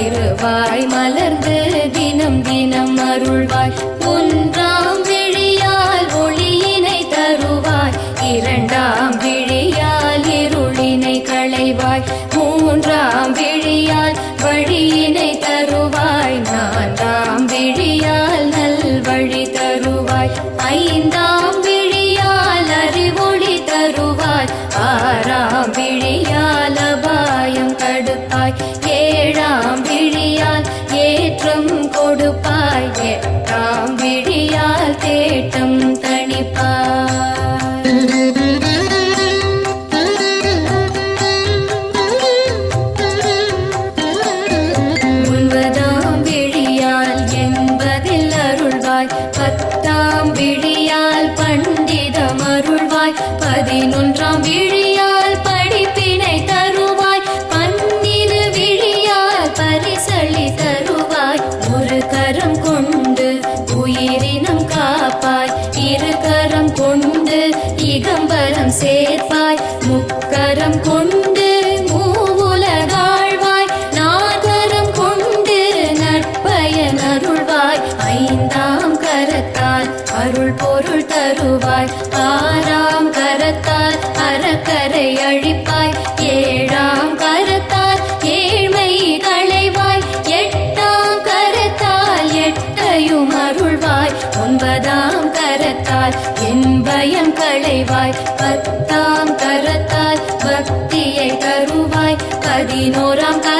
தருவாய் மலர்ந்து தினம் தினம் அருள்வாய். அருள் பொருள் தருவாய் ஆறாம் கரத்தால் அறக்கரை அழிப்பாய் ஏழாம் கரத்தால் ஏழ்மை களைவாய் எட்டாம் கரத்தால் எட்டையும் அருள்வாய் ஒன்பதாம் கரத்தால் என் பயம் களைவாய் பத்தாம் கரத்தால் のい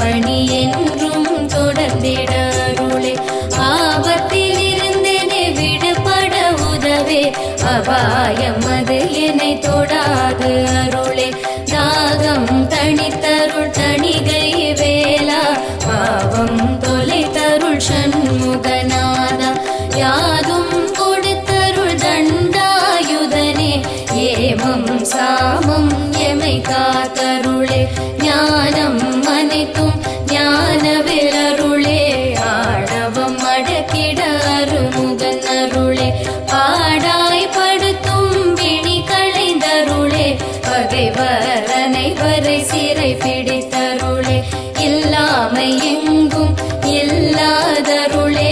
வழி என்றும் தொடர்ந்திட அருளே. ஆபத்தில் இருந்தேனே விடுபட உதவே. அபாயம் அது என்னை தொடாது அருளே. தாகம் தனித்த பாடாய் படுத்தும் விழி களைந்தருளே. பகைவரனை வரை சிறை பிடித்தருளே. இல்லாமை எங்கும் இல்லாதருளே.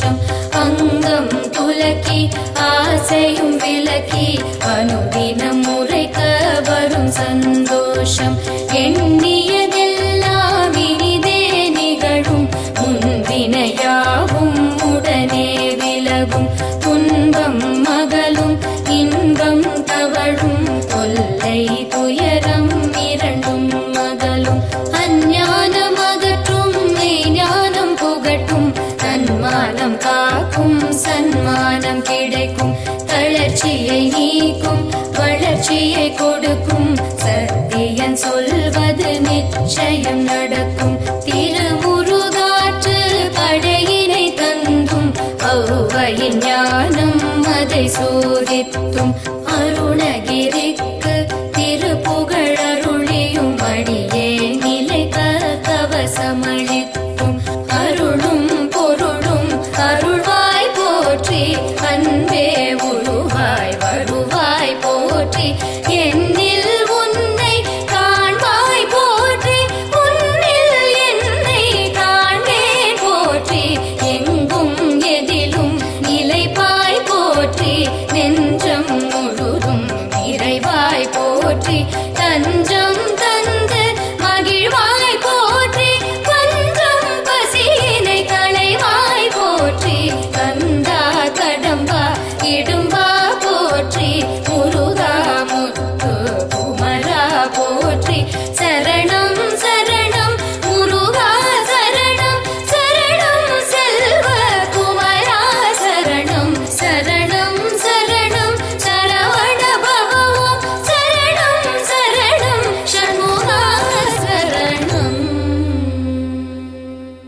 வேஷம் அங்கம் துலக்கி ஆசையும் விலக்கி அனுதினம் முறைக்க வரும் சந்தோஷம். எண்ணி நிச்சயம் நடக்கும். திருமுருகாற்று படையினை தந்தும். ஔவையின் ஞானம் அதை சோதித்தும். அருணகிரி போற்றி தஞ்சம்